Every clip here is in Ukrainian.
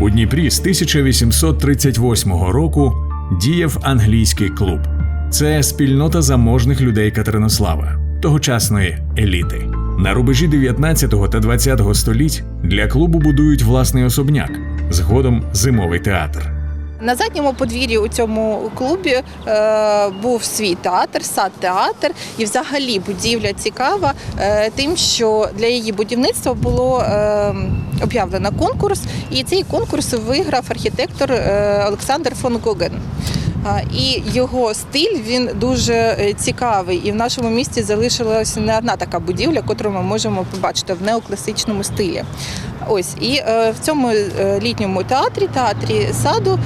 У Дніпрі з 1838 року діяв англійський клуб. Це спільнота заможних людей Катеринослава, тогочасної еліти. На рубежі 19 та 20 століть для клубу будують власний особняк, згодом зимовий театр. На задньому подвір'ї у цьому клубі е, був свій театр, сад-театр, і взагалі будівля цікава е, тим, що для її будівництва було е, об'явлено конкурс, і цей конкурс виграв архітектор е, Олександр фон Гоген. І його стиль він дуже е, цікавий. І в нашому місті залишилася не одна така будівля, яку ми можемо побачити в неокласичному стилі. Ось і е, в цьому літньому театрі, театрі саду.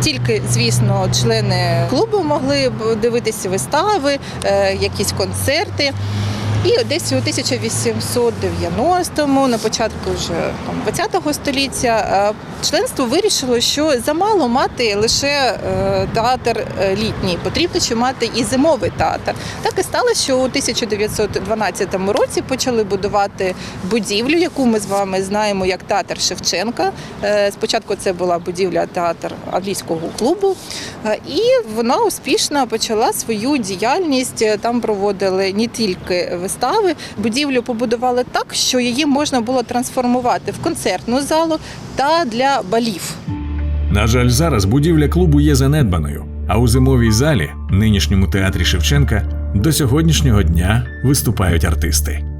Тільки, звісно, члени клубу могли б дивитися вистави, якісь концерти. І десь у 1890-му, на початку вже там, 20-го століття, е, членство вирішило, що замало мати лише е, театр е, літній, потрібно ще мати і зимовий театр. Так і сталося, що у 1912 році почали будувати будівлю, яку ми з вами знаємо як театр Шевченка. Спочатку це була будівля театр англійського клубу, і вона успішно почала свою діяльність. Там проводили не тільки. Будівлю побудували так, що її можна було трансформувати в концертну залу та для балів. На жаль, зараз будівля клубу є занедбаною, а у зимовій залі, нинішньому театрі Шевченка, до сьогоднішнього дня виступають артисти.